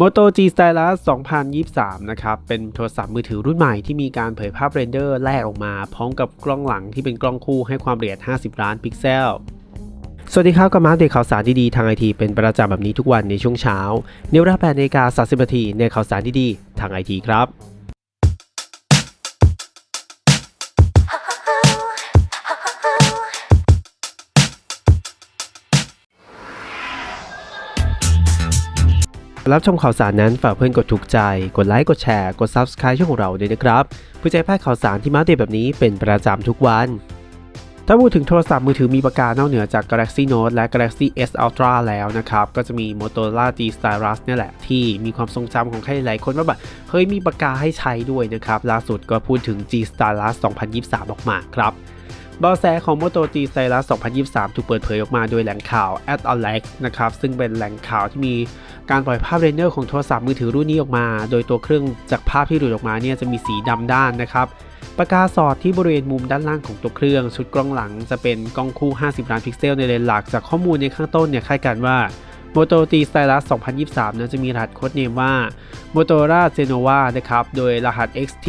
Moto G Stylus 2023 นะครับ เป็นโทรศัพท์มือถือรุ่นใหม่ที่มีการเผยภาพเรนเดอร์แรกออกมา พร้อมกับกล้องหลังที่เป็นกล้องคู่ให้ความละเอียด 50 ล้านพิกเซล สวัสดีครับกับมาร์เดตข่าวสารดีๆทางไอทีเป็นประจำแบบนี้ทุกวันในช่วงเช้า เนวราแปนาฬิกา30นาทีในข่าวสารดีๆทางไอทีครับ รับชมข่าวสารนั้นฝากเพื่อนกดถูกใจ กดไลค์กดแชร์กด Subscribe ช่องของเราด้วยนะครับเพื่อจะให้พลาดข่าวสารที่มาเดตแบบนี้เป็นประจำทุกวันถ้าพูดถึงโทรศัพท์มือถือมีปากกานอกเหนือจาก Galaxy Note และ Galaxy S Ultra แล้วนะครับ ก็จะมี Motorola G Stylus นี่แหละ ที่มีความทรงจำของใครหลายคนว่าแบบเฮ้ยมีปากกาให้ใช้ด้วยนะครับ ล่าสุดก็พูดถึง G Stylus 2023 ออกมาครับ บาะแสของ Moto G Stylus 2023 ถูกเปิดเผยออกมาโดยแหล่งข่าว a d Alex นะครับ ซึ่งเป็นแหล่งข่าวที่มีการปล่อยภาพเรนเดอร์ของโทรศัพท์มือถือรุ่นนี้ออกมา โดยตัวเครื่องจากภาพที่หลุดออกมาเนี่ยจะมีสีดำด้านนะครับปากกาสอดที่บริเวณมุมด้านล่างของตัวเครื่อง ชุดกล้องหลังจะเป็นกล้องคู่ 50 ล้านพิกเซลในเลนส์หลัก จากข้อมูลในข้างต้นเนี่ยคาดการณ์ว่า Moto G Stylus 2023นั้นจะมีรหัสโค้ดเนมว่า Motorola Genova นะครับ โดยรหัส XT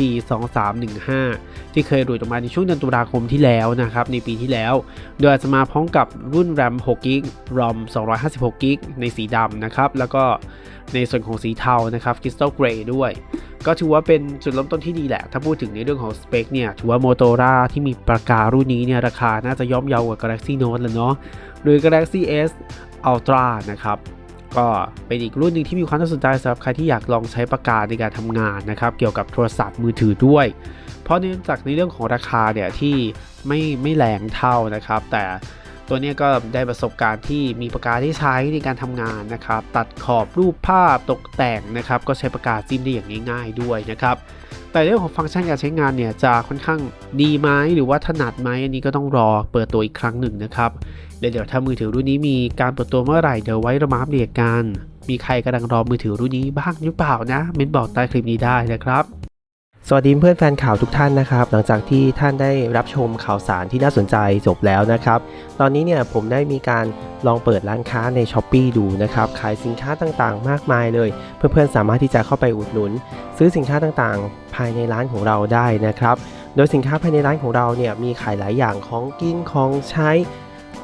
2315ที่เคยหลุดออกมาในช่วงเดือนตุลาคมที่แล้วนะครับ ในปีที่แล้ว โดยจะมาพร้อมกับรุ่น RAM 6 g b ROM 256 g b ในสีดำนะครับ แล้วก็ในส่วนของสีเทานะครับ Crystal Gray ด้วย ก็ถือว่าเป็นจุดเริ่มต้นที่ดีแหละ ถ้าพูดถึงในเรื่องของสเปคเนี่ย ถือว่า Motorola ที่มีปากการุ่นนี้เนี่ย ราคาน่าจะย่อมเยาวกว่า Galaxy Note แล้วเนาะหรือ Galaxy S Ultra นะครับ ก็เป็นอีกรุ่นหนึ่งที่มีความน่าสนใจสำหรับใครที่อยากลองใช้ปากกาในการทำงานนะครับ เกี่ยวกับโทรศัพท์มือถือด้วย เพราะเนื่องจากในเรื่องของราคาเนี่ยที่ไม่ไม่แรงเท่านะครับ แต่ตัวนี้ก็ได้ประสบการณ์ที่มีปากกาที่ใช้ในการทำงานนะครับ ตัดขอบรูปภาพตกแต่งนะครับ ก็ใช้ปากกาจิ้มได้อย่างง่ายๆด้วยนะครับ แต่เรื่องของฟังก์ชันการใช้งานเนี่ยจะค่อนข้างดีไหมหรือว่าถนัดไหมอันนี้ก็ต้องรอเปิดตัวอีกครั้งหนึ่งนะครับ เดี๋ยวเดี๋ยวถ้ามือถือรุ่นนี้มีการเปิดตัวเมื่อไหร่เดี๋ยวไว้เรามาอัปเดตกัน มีใครกำลังรอมือถือรุ่นนี้บ้างหรือเปล่านะเม้นบอกใต้คลิปนี้ได้นะครับสวัสดีเพื่อนแฟนข่าวทุกท่านนะครับ หลังจากที่ท่านได้รับชมข่าวสารที่น่าสนใจจบแล้วนะครับ ตอนนี้เนี่ยผมได้มีการลองเปิดร้านค้าใน s h อ p e e ดูนะครับขายสินค้าต่างๆ มากมายเลย เพื่อนๆสามารถที่จะเข้าไปอุดหนุน ซื้อสินค้าต่างๆ ภายในร้านของเราได้นะครับ โดยสินค้าภายในร้านของเราเนี่ยมีขายหลายอย่างของกินของใช้